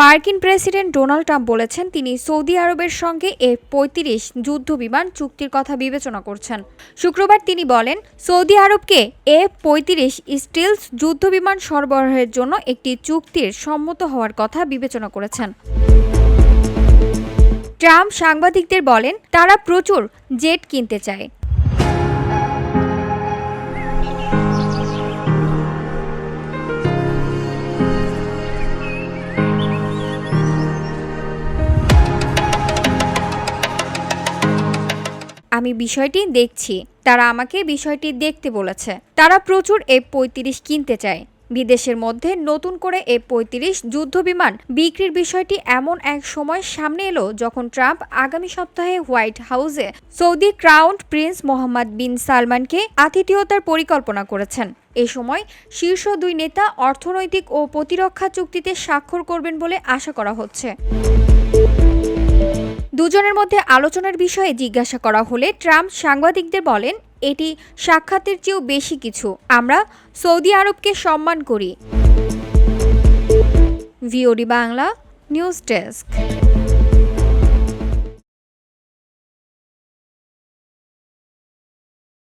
মার্কিন president Donald Trump বলেছেন, তিনি সৌদি আরবের সঙ্গে এফ পঁয়ত্রিশ যুদ্ধ বিমান চুক্তির কথা বিবেচনা করছেন। শুক্রবার তিনি বলেন, সৌদি আরবকে এফ পঁয়ত্রিশ স্টিলস যুদ্ধ বিমান সরবরাহের জন্য একটি চুক্তির সম্মত হওয়ার কথা বিবেচনা করেছেন। ট্রাম্প সাংবাদিকদের বলেন, তারা প্রচুর জেট কিনতে চায়। আমি বিষয়টি দেখছি। তারা আমাকে বিষয়টি দেখতে বলেছে। তারা প্রচুর এফ পঁয়ত্রিশ কিনতে চায়। বিদেশের মধ্যে নতুন করে এফ পঁয়ত্রিশ যুদ্ধ বিমান বিক্রির বিষয়টি এমন এক সময় সামনে এলো যখন ট্রাম্প আগামী সপ্তাহে হোয়াইট হাউসে Saudi crown prince Mohammed bin সালমানকে আতিথেয়তার পরিকল্পনা করেছেন। এ সময় শীর্ষ দুই নেতা অর্থনৈতিক ও প্রতিরক্ষা চুক্তিতে স্বাক্ষর করবেন বলে আশা করা হচ্ছে। দুজনের মধ্যে আলোচনার বিষয়ে জিজ্ঞাসা করা হলে ট্রাম্প সাংবাদিকদের বলেন, এটি সাক্ষাতের চেয়েও বেশি কিছু। আমরা সৌদি আরবকে সম্মান করি। VOD Bangla, news desk.